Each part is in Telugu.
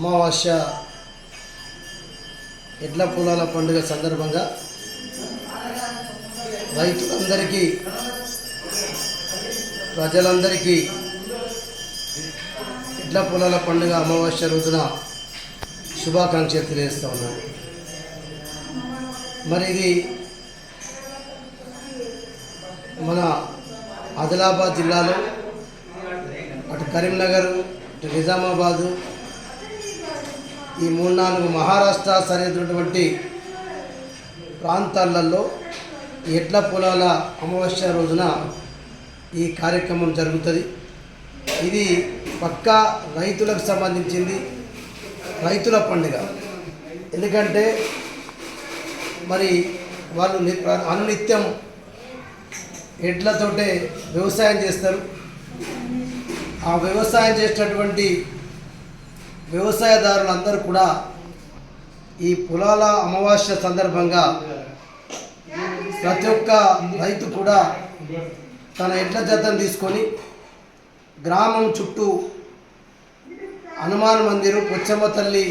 అమావాస్య ఎడ్ల పొలాల పండుగ సందర్భంగా రైతులందరికీ ప్రజలందరికీ ఎడ్ల పొలాల పండుగ అమావాస్య రోజున శుభాకాంక్షలు తెలియజేస్తూ ఉన్నాను. మరి ఇది మన ఆదిలాబాద్ జిల్లాలో అటు కరీంనగర్ ఇటు నిజామాబాదు ఈ మూడు నాలుగు మహారాష్ట్ర సరిహద్దుటువంటి ప్రాంతాలలో ఎడ్ల పొలాల అమావాస్య రోజున ఈ కార్యక్రమం జరుగుతుంది. ఇది పక్కా రైతులకు సంబంధించింది రైతుల పండుగ. ఎందుకంటే మరి వాళ్ళు అనునిత్యం ఎడ్లతోటే వ్యవసాయం చేస్తారు. ఆ వ్యవసాయం చేసేటటువంటి వ్యవసాయదారులందరూ కూడా ఈ పొలాల అమావాస్య సందర్భంగా ప్రతి ఒక్క రైతు కూడా తన ఎడ్ల జతను తీసుకొని గ్రామం చుట్టూ హనుమాన్ మందిరం పొచ్చమ్మ తల్లి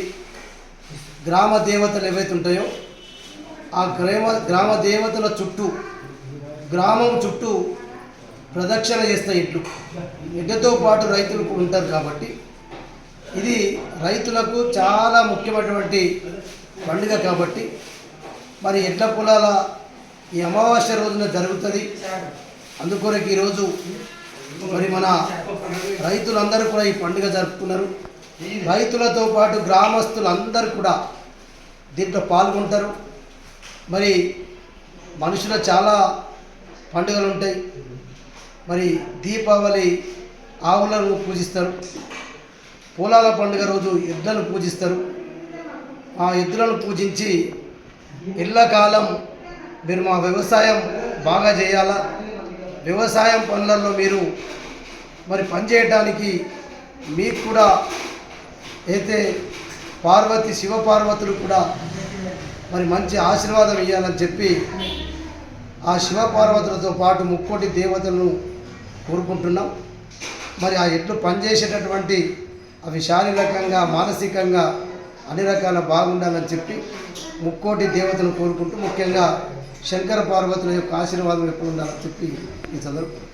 గ్రామ దేవతలు ఏవైతే ఉంటాయో ఆ గ్రామ గ్రామ దేవతల చుట్టూ గ్రామం చుట్టూ ప్రదక్షిణ చేస్తాయి ఇట్లు ఎడ్లతో పాటు రైతులు ఉంటారు కాబట్టి ఇది రైతులకు చాలా ముఖ్యమైనటువంటి పండుగ కాబట్టి మరి ఎడ్ల పొలాల ఈ అమావాస్య రోజున జరుగుతుంది. అందుకొరకు ఈరోజు మరి మన రైతులందరూ కూడా ఈ పండుగ జరుపుకున్నారు. రైతులతో పాటు గ్రామస్తులందరూ కూడా దీంట్లో పాల్గొంటారు. మరి మనుషుల చాలా పండుగలు ఉంటాయి మరి దీపావళి ఆవులను పూజిస్తారు. పూలాల పండుగ రోజు ఎద్దులను పూజిస్తారు. ఆ ఎద్దులను పూజించి ఇళ్ళకాలం మీరు మా వ్యవసాయం బాగా చేయాలా? వ్యవసాయం పనులలో మీరు మరి పనిచేయటానికి మీకు కూడా అయితే పార్వతి శివపార్వతులు కూడా మరి మంచి ఆశీర్వాదం ఇవ్వాలని చెప్పి ఆ శివపార్వతులతో పాటు ముక్కోటి దేవతలను కోరుకుంటున్నాం. మరి ఆ ఎడ్లు పనిచేసేటటువంటి అవి శారీరకంగా మానసికంగా అన్ని రకాల బాగుండాలని చెప్పి ముక్కోటి దేవతను కోరుకుంటూ ముఖ్యంగా శంకర పార్వతుల యొక్క ఆశీర్వాదం ఎప్పుడు ఉండాలని చెప్పి ఈ సందర్భం